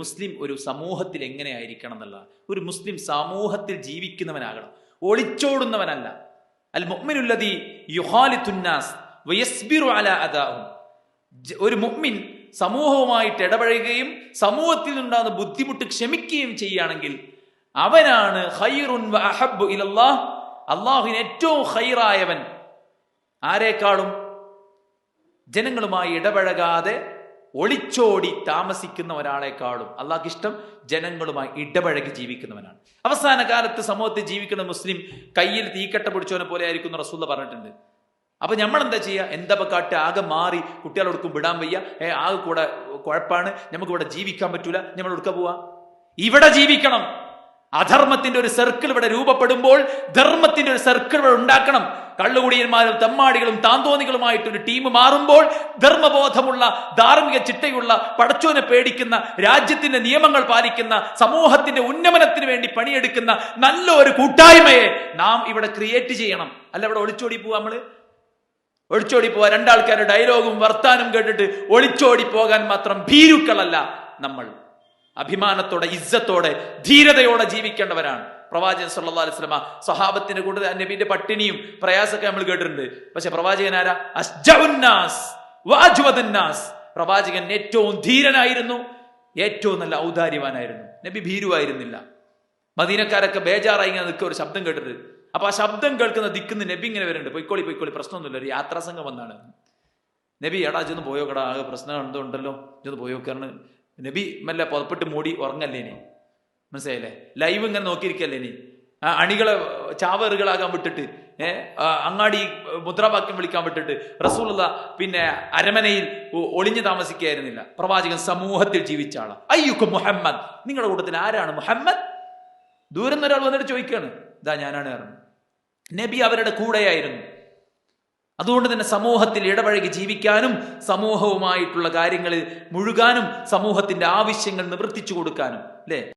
മുസ്ലിം ഒരു സമൂഹത്തിൽ എങ്ങനെയായിരിക്കണം എന്നുള്ള ഒരു മുസ്ലിം സമൂഹത്തിൽ ജീവിക്കുന്നവനാകണം. ഒളിച്ചോടുന്നവനല്ല. അൽ മുഅ്മിനുല്ലദി യുഹാലിത്തുന്നാസ് വയസ്ബിറു അല അദാഹും ഒരു മുഅ്മിൻ സമൂഹവുമായിട്ട് ഇടപഴകുകയും സമൂഹത്തിൽ നിന്നുണ്ടാകുന്ന ബുദ്ധിമുട്ട് ക്ഷമിക്കുകയും ചെയ്യുകയാണെങ്കിൽ അവനാണ് ഖൈറുൻ വ അഹബ്ബു ഇലല്ലാഹ് അള്ളാഹുവിന് ഏറ്റവും ഖൈറായവൻ. ആരേക്കാളും ജനങ്ങളുമായി ഇടപഴകാതെ ഒളിച്ചോടി താമസിക്കുന്ന ഒരാളെക്കാളും അള്ളാഹ്ക്ക് ഇഷ്ടം ജനങ്ങളുമായി ഇടപഴകി ജീവിക്കുന്നവനാണ്. അവസാന കാലത്ത് സമൂഹത്തിൽ ജീവിക്കുന്ന മുസ്ലിം കയ്യിൽ തീക്കട്ട പിടിച്ചവനെ പോലെ ആയിരിക്കും റസൂല പറഞ്ഞിട്ടുണ്ട്. അപ്പൊ നമ്മൾ എന്താ ചെയ്യുക? എന്താ കാട്ട് ആകെ മാറി കുട്ടികളോടൊക്കും വിടാൻ വയ്യ. ഏ ആകെ കൂടെ കുഴപ്പമാണ് നമുക്ക് ഇവിടെ ജീവിക്കാൻ പറ്റൂല. നമ്മൾ എടുക്ക പോവാ? ഇവിടെ ജീവിക്കണം. അധർമ്മത്തിന്റെ ഒരു സർക്കിൾ ഇവിടെ രൂപപ്പെടുമ്പോൾ ധർമ്മത്തിന്റെ ഒരു സർക്കിൾ ഇവിടെ ഉണ്ടാക്കണം. കള്ളുകുടിയന്മാരും തെമ്മാടികളും താന്തോന്നികളുമായിട്ട് ഒരു ടീം മാറുമ്പോൾ ധർമ്മബോധമുള്ള ധാർമ്മിക ചിട്ടയുള്ള പടച്ചോനെ പേടിക്കുന്ന രാജ്യത്തിന്റെ നിയമങ്ങൾ പാലിക്കുന്ന സമൂഹത്തിന്റെ ഉന്നമനത്തിന് വേണ്ടി പണിയെടുക്കുന്ന നല്ല ഒരു കൂട്ടായ്മയെ നാം ഇവിടെ ക്രിയേറ്റ് ചെയ്യണം. അല്ല ഇവിടെ ഒളിച്ചോടി പോവാ നമ്മൾ? ഒളിച്ചോടി പോവാ. രണ്ടാൾക്കാരുടെ ഡയലോഗും വർത്താനം കേട്ടിട്ട് ഒളിച്ചോടി പോകാൻ മാത്രം ഭീരുക്കളല്ല നമ്മൾ. അഭിമാനത്തോടെ ഇജ്ജത്തോടെ ധീരതയോടെ ജീവിക്കേണ്ടവരാണ്. പ്രവാചകൻ സല്ലാ അലൈഹി വസല്ലമ സ്വഹാബത്തിന്റെ കൂടെ നബിന്റെ പട്ടിണിയും പ്രയാസമൊക്കെ നമ്മൾ കേട്ടിട്ടുണ്ട്. പക്ഷെ പ്രവാചകൻ ആരാ? വാജ്വദുന്നാസ് പ്രവാചകൻ ഏറ്റവും ധീരനായിരുന്നു ഏറ്റവും നല്ല ഔദാര്യവാനായിരുന്നു. നബി ഭീരുവായിരുന്നില്ല. മദീനക്കാരൊക്കെ ബേജാറായി ഇങ്ങനെ നിൽക്കുക ഒരു ശബ്ദം കേട്ടിട്ട്. അപ്പൊ ആ ശബ്ദം കേൾക്കുന്ന ദിക്കുന്ന നബി ഇങ്ങനെ വരുന്നുണ്ട്. പൊയ്ക്കോളി പൊയ്ക്കോളി പ്രശ്നമൊന്നുമില്ല ഒരു യാത്രാസംഘം വന്നാണ്. നബി എടാ ചെന്ന് പോയോ കടാ ആകെ പ്രശ്നം എന്തോ ഉണ്ടല്ലോ? ചെന്ന് പോയോ കാരണം നബി മെല്ലെ പുതപ്പെട്ട് മൂടി ഉറങ്ങല്ലേ ഇനി? മനസ്സിലായില്ലേ? ലൈവ് ഇങ്ങനെ നോക്കിയിരിക്കല്ലേ ഇനി അണികളെ ചാവേറുകളാകാൻ വിട്ടിട്ട് അങ്ങാടി മുദ്രാവാക്യം വിളിക്കാൻ വിട്ടിട്ട് റസൂലുള്ള പിന്നെ അരമനയിൽ ഒളിഞ്ഞു താമസിക്കായിരുന്നില്ല പ്രവാചകൻ സമൂഹത്തിൽ ജീവിച്ച ആളാ. മുഹമ്മദ്. നിങ്ങളുടെ കൂട്ടത്തിൽ ആരാണ് മുഹമ്മദ്? ദൂരം ഒരാൾ വന്നിട്ട് ചോദിക്കുകയാണ്. ഇതാ ഞാനാണ് പറഞ്ഞു. നബി അവരുടെ കൂടെയായിരുന്നു. അതുകൊണ്ട് തന്നെ സമൂഹത്തിൽ ഇടപഴകി ജീവിക്കാനും സമൂഹവുമായിട്ടുള്ള കാര്യങ്ങളിൽ മുഴുകാനും സമൂഹത്തിന്റെ ആവശ്യങ്ങൾ നിവർത്തിച്ചു കൊടുക്കാനും അല്ലേ?